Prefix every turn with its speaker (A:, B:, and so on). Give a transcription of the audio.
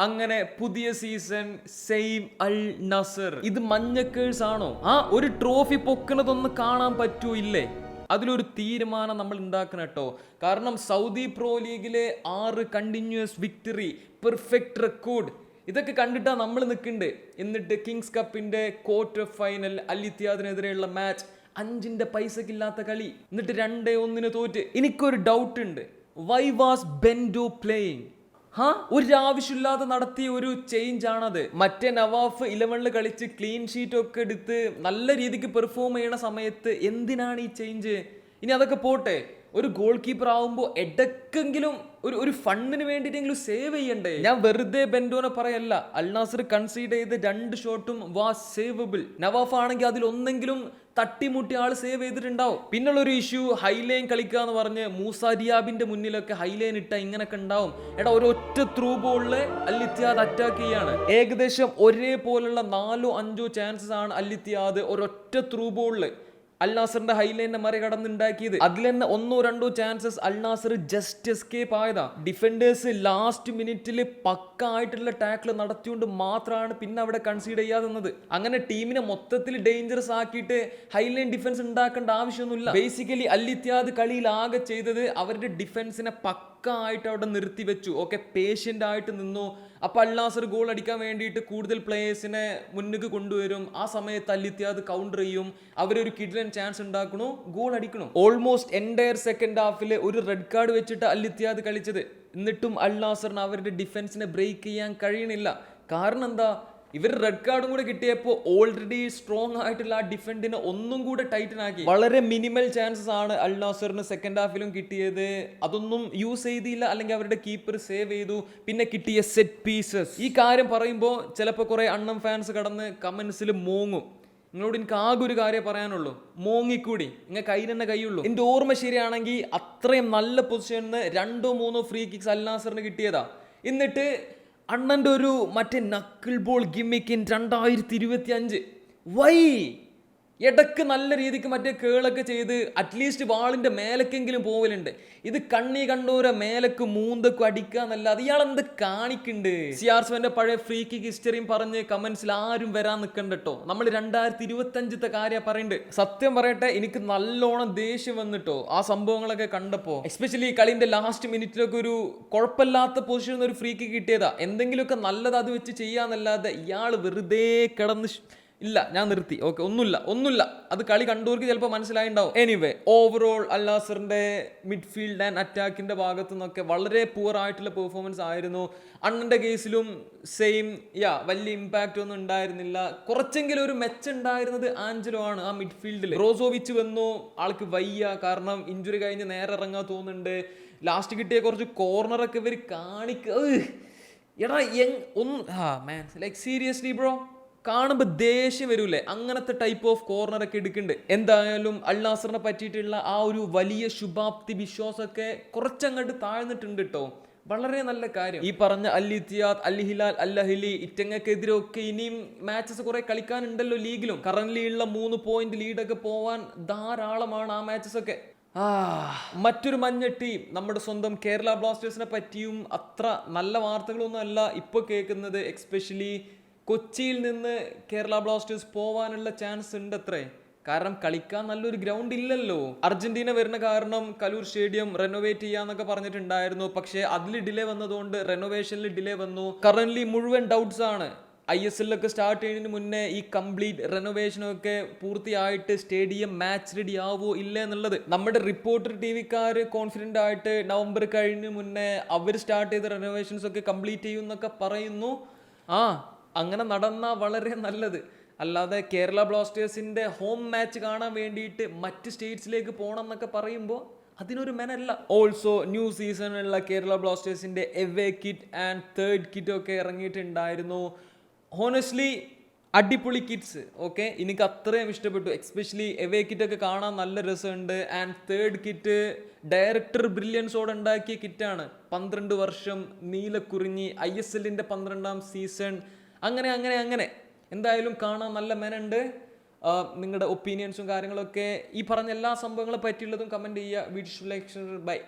A: അങ്ങനെ പുതിയ season same അൽ നസർ. ഇത് മഞ്ഞക്കേഴ്സ് ആണോ? ആ ഒരു ട്രോഫി പൊക്കണതൊന്ന് കാണാൻ പറ്റൂ ഇല്ലേ? അതിലൊരു തീരുമാനം നമ്മൾ ഉണ്ടാക്കണം കേട്ടോ. കാരണം സൗദി പ്രോ ലീഗിലെ ആറ് കണ്ടിന്യൂസ് വിക്ടറി പെർഫെക്റ്റ് റെക്കോർഡ് ഇതൊക്കെ കണ്ടിട്ടാണ് നമ്മൾ നിൽക്കുന്നുണ്ട് എന്നിട്ട് കിങ്സ് കപ്പിന്റെ ക്വാർട്ടർ ഫൈനൽ അൽ മാച്ച് അഞ്ചിന്റെ പൈസക്കില്ലാത്ത കളി. എന്നിട്ട് രണ്ടേ ഒന്നിന് തോറ്റ്. എനിക്കൊരു ഡൗട്ട് ഉണ്ട്. വൈ വാസ് ബെൻഡോ പ്ലേയിങ് ഹാ? ഒരു ആവശ്യമില്ലാതെ നടത്തിയ ഒരു ചേഞ്ച് ആണത്. മറ്റേ നവാഫ് ഇലവനിൽ കളിച്ച് ക്ലീൻ ഷീറ്റ് ഒക്കെ എടുത്ത് നല്ല രീതിക്ക് പെർഫോം ചെയ്യണ സമയത്ത് എന്തിനാണ് ഈ ചേഞ്ച് ഇനി അതൊക്കെ പോട്ടെ. ഒരു ഗോൾ കീപ്പർ ആവുമ്പോൾ ഇടക്കെങ്കിലും ഒരു ഒരു ഫണ്ടിന് വേണ്ടിയിട്ടെങ്കിലും സേവ് ചെയ്യണ്ടേ? ഞാൻ വെറുതെ ബെൻഡോനെ പറയല്ല. അൽനാസർ കൺസീഡ് ചെയ്ത് രണ്ട് ഷോട്ടും വാ സേവബിൾ നവാഫ് ആണെങ്കിൽ അതിൽ ഒന്നെങ്കിലും തട്ടിമുട്ടി ആൾ സേവ് ചെയ്തിട്ടുണ്ടാവും. പിന്നുള്ള ഒരു ഇഷ്യൂ ഹൈലൈൻ കളിക്കുക എന്ന് പറഞ്ഞ് മൂസ ദിയാബിന്റെ മുന്നിലൊക്കെ ഹൈലൈൻ ഇട്ട ഇങ്ങനൊക്കെ ഉണ്ടാവും. എടാ ഒരൊറ്റ ത്രൂ ബോളിൽ അല്ലിത്യാദ് അറ്റാക്ക് ചെയ്യാണ്. ഏകദേശം ഒരേപോലുള്ള നാലോ അഞ്ചോ ചാൻസസ് ആണ് അല്ലിത്യാദ് ഒരൊറ്റ ത്രൂ ബോളിൽ അൽനാസറിന്റെ ഹൈലൈനെ മറികടന്നുണ്ടാക്കിയത് അതിൽ തന്നെ ഒന്നോ രണ്ടോ chances Al Al Nassr just escape ആയതാ. ഡിഫൻഡേഴ്സ് ലാസ്റ്റ് മിനിറ്റിൽ പക്ക ആയിട്ടുള്ള ടാക്കിൾ നടത്തിയോണ്ട് മാത്രമാണ് പിന്നെ അവിടെ കൺസീഡ് ചെയ്യാതെന്നത് അങ്ങനെ ടീമിനെ മൊത്തത്തിൽ ഡേഞ്ചറസ് ആക്കിയിട്ട് ഹൈലൈൻ ഡിഫൻസ് ഉണ്ടാക്കേണ്ട ആവശ്യമൊന്നുമില്ല ബേസിക്കലി അല്ലിത്യാദ് കളിയിൽ ആകെ ചെയ്തത് അവരുടെ ഡിഫൻസിനെ പക്ക ആയിട്ട് അവിടെ നിർത്തി വെച്ചു. ഓക്കെ പേഷ്യന്റ് ആയിട്ട് നിന്നു. അപ്പോൾ അല്ലാസർ ഗോൾ അടിക്കാൻ വേണ്ടിയിട്ട് കൂടുതൽ പ്ലേയേഴ്സിനെ മുന്നിക്ക് കൊണ്ടുവരും. ആ സമയത്ത് അല്ലിത്യാദ് കൗണ്ടർ ചെയ്യും. അവരൊരു കിഡ്ലൻ ചാൻസ് ഉണ്ടാക്കണു. ഗോൾ അടിക്കണു. ഓൾമോസ്റ്റ് എന്റയർ സെക്കൻഡ് ഹാഫിൽ ഒരു റെഡ് കാർഡ് വെച്ചിട്ട് അല്ലിത്യാദ് കളിച്ചത്. എന്നിട്ടും അല്ലാസറിന് അവരുടെ ഡിഫൻസിനെ ബ്രേക്ക് ചെയ്യാൻ കഴിയണില്ല. കാരണം എന്താ? ഇവർ റെഡ് കാർഡും കൂടെ കിട്ടിയപ്പോൾ ഓൾറെഡി സ്ട്രോങ് ആയിട്ടുള്ള ആ ഡിഫൻഡിനെ ഒന്നും കൂടെ ടൈറ്റൻ ആക്കി. വളരെ മിനിമൽ ചാൻസസ് ആണ് അൽ നാസറിന് സെക്കൻഡ് ഹാഫിലും കിട്ടിയത്. അതൊന്നും യൂസ് ചെയ്തില്ല. അല്ലെങ്കിൽ അവരുടെ കീപ്പർ സേവ് ചെയ്തു. പിന്നെ കിട്ടിയ സെറ്റ് പീസസ് ഈ കാര്യം പറയുമ്പോൾ ചിലപ്പോൾ കുറെ അണ്ണം ഫാൻസ് കടന്ന് കമന്റ്സിൽ മോങ്ങും. നിങ്ങളോട് എനിക്ക് ആകെ ഒരു കാര്യം പറയാനുള്ളൂ. മോങ്ങിക്കൂടി. നിങ്ങൾ കയ്യിൽ തന്നെ കൈയുള്ളൂ എന്റെ ഓർമ്മ ശരിയാണെങ്കിൽ അത്രയും നല്ല പൊസിഷനിൽ നിന്ന് രണ്ടോ മൂന്നോ ഫ്രീ കിക്സ് അൽ നാസറിന് കിട്ടിയതാ. എന്നിട്ട് അണ്ണന്റെ ഒരു മറ്റേ നക്കിൾ ബോൾ ഗിമ്മിക്കിൻ രണ്ടായിരത്തി ഇരുപത്തി അഞ്ച് വൈ ഇടയ്ക്ക് നല്ല രീതിക്ക് മറ്റേ കേളൊക്കെ ചെയ്ത് അറ്റ്ലീസ്റ്റ് വാളിന്റെ മേലക്കെങ്കിലും പോവലുണ്ട്. ഇത് കണ്ണി കണ്ടൂര മേലക്ക് മൂന്തക്കും അടിക്കാന്നല്ലാതെ ഇയാൾ എന്ത് കാണിക്കുന്നുണ്ട് സിയാർസ്വന്റെ പഴയ ഫ്രീ കിക്ക് ഹിസ്റ്ററിയും പറഞ്ഞ് കമന്റ്സിൽ ആരും വരാൻ നിൽക്കണ്ട കേട്ടോ നമ്മൾ രണ്ടായിരത്തി ഇരുപത്തഞ്ചത്തെ കാര്യം പറയുന്നുണ്ട് സത്യം പറയട്ടെ എനിക്ക് നല്ലോണം ദേഷ്യം വന്നിട്ടോ ആ സംഭവങ്ങളൊക്കെ കണ്ടപ്പോ? എസ്പെഷ്യലി കളിന്റെ ലാസ്റ്റ് മിനിറ്റിലൊക്കെ ഒരു കുഴപ്പമില്ലാത്ത പൊസിഷനിൽ ഒരു ഫ്രീ കിക്ക് കിട്ടിയതാ. എന്തെങ്കിലുമൊക്കെ നല്ലത് അത് വെച്ച് ചെയ്യാന്നല്ലാതെ ഇയാൾ വെറുതെ കിടന്ന് ഇല്ല ഞാൻ നിർത്തി. ഓക്കെ ഒന്നുമില്ല ഒന്നുമില്ല. അത് കളി കണ്ടവർക്ക് ചിലപ്പോൾ മനസ്സിലായിണ്ടാവും. എനിവേ ഓവറോൾ അല്ലാസറിന്റെ മിഡ്ഫീൽഡ് ആൻഡ് അറ്റാക്കിന്റെ ഭാഗത്തു നിന്നൊക്കെ വളരെ പുവർ ആയിട്ടുള്ള പെർഫോമൻസ് ആയിരുന്നു. അണ്ണന്റെ കേസിലും സെയിം യാ വലിയ ഇമ്പാക്റ്റ് ഒന്നും ഉണ്ടായിരുന്നില്ല. കുറച്ചെങ്കിലും ഒരു മെച്ചുണ്ടായിരുന്നത് ആഞ്ചലോ ആണ് ആ മിഡ്ഫീൽഡിൽ റോസോവിച്ച് വന്നു ആൾക്ക് വയ്യ. കാരണം ഇഞ്ചുറി കഴിഞ്ഞ് നേരെ ഇറങ്ങാൻ തോന്നുന്നുണ്ട്. ലാസ്റ്റ് കിട്ടിയ കുറച്ച് കോർണറൊക്കെ ഇവർ കാണിക്ക. എടാ യങ് ഒന്ന് ആ മാൻ ലൈക്ക് സീരിയസ്ലി ബ്രോ കാണുമ്പോൾ ദേഷ്യം വരൂലേ അങ്ങനത്തെ ടൈപ്പ് ഓഫ് കോർണറൊക്കെ എടുക്കുന്നുണ്ട് എന്തായാലും അൽനാസറിനെ പറ്റിയിട്ടുള്ള ആ ഒരു വലിയ ശുഭാപ്തി വിശ്വാസമൊക്കെ കുറച്ചങ്ങോട്ട് താഴ്ന്നിട്ടുണ്ട് കേട്ടോ വളരെ നല്ല കാര്യം. ഈ പറഞ്ഞ അൽ ഇത്തിയാദ് അൽ ഹിലാൽ അൽ അഹിലി ഇനിയും മാച്ചസ് കുറെ കളിക്കാനുണ്ടല്ലോ ലീഗിലും. കറന്റ്ലി ഉള്ള മൂന്ന് പോയിന്റ് ലീഡൊക്കെ പോവാൻ ധാരാളമാണ് ആ മാച്ചസ് ഒക്കെ. മറ്റൊരു മഞ്ഞ ടീം നമ്മുടെ സ്വന്തം കേരള ബ്ലാസ്റ്റേഴ്സിനെ പറ്റിയും അത്ര നല്ല വാർത്തകളൊന്നും അല്ല ഇപ്പോൾ കേൾക്കുന്നത് എക്സ്പെഷ്യലി കൊച്ചിയിൽ നിന്ന് കേരള ബ്ലാസ്റ്റേഴ്സ് പോവാനുള്ള ചാൻസ് ഉണ്ട് അത്രേ കാരണം കളിക്കാൻ നല്ലൊരു ഗ്രൗണ്ട് ഇല്ലല്ലോ. അർജന്റീന വരുന്ന കാരണം കലൂർ സ്റ്റേഡിയം റെനോവേറ്റ് ചെയ്യാന്നൊക്കെ പറഞ്ഞിട്ടുണ്ടായിരുന്നു. പക്ഷേ അതിൽ ഡിലേ വന്നതുകൊണ്ട് റെനോവേഷനിൽ ഡിലേ വന്നു. കറന്റ് മുഴുവൻ ഡൗട്ട്സ് ആണ്. ഐ എസ് എല്ലൊക്കെ സ്റ്റാർട്ട് ചെയ്യുന്നതിന് മുന്നേ ഈ കംപ്ലീറ്റ് റെനോവേഷനൊക്കെ പൂർത്തിയായിട്ട് സ്റ്റേഡിയം മാച്ച് റെഡി ആവോ ഇല്ല എന്നുള്ളത്. നമ്മുടെ റിപ്പോർട്ടർ ടി വിക്കാർ കോൺഫിഡന്റ് ആയിട്ട് നവംബർ കഴിഞ്ഞ് മുന്നേ അവർ സ്റ്റാർട്ട് ചെയ്ത റെനോവേഷൻസ് ഒക്കെ കംപ്ലീറ്റ് ചെയ്യും എന്നൊക്കെ പറയുന്നു. ആ അങ്ങനെ നടന്ന വളരെ നല്ലത്. അല്ലാതെ കേരള ബ്ലാസ്റ്റേഴ്സിന്റെ ഹോം മാച്ച് കാണാൻ വേണ്ടിയിട്ട് മറ്റ് സ്റ്റേറ്റ്സിലേക്ക് പോകണം എന്നൊക്കെ പറയുമ്പോൾ അതിനൊരു മെനല്ല. ഓൾസോ ന്യൂ സീസണിലുള്ള കേരള ബ്ലാസ്റ്റേഴ്സിന്റെ away kit and third kit ഒക്കെ ഇറങ്ങിയിട്ടുണ്ടായിരുന്നു. ഹോണസ്റ്റ്ലി അടിപൊളി കിറ്റ്സ് ഓക്കെ എനിക്ക് അത്രയും ഇഷ്ടപ്പെട്ടു. എക്സ്പെഷ്യലി എവേ കിറ്റ് ഒക്കെ കാണാൻ നല്ല രസമുണ്ട്. ആൻഡ് തേർഡ് കിറ്റ് ഡയറക്ടർ ബ്രില്യൻസോടെ ഉണ്ടാക്കിയ കിറ്റാണ് പന്ത്രണ്ട് വർഷം നീലക്കുറിഞ്ഞി ഐ എസ് എല്ലിന്റെ പന്ത്രണ്ടാം സീസൺ അങ്ങനെ അങ്ങനെ അങ്ങനെ. എന്തായാലും കാണാൻ നല്ല മെനുണ്ട് നിങ്ങളുടെ ഒപ്പീനിയൻസും കാര്യങ്ങളൊക്കെ ഈ പറഞ്ഞ എല്ലാ സംഭവങ്ങളെ പറ്റിയുള്ളതും കമന്റ് ചെയ്യുക. Video bye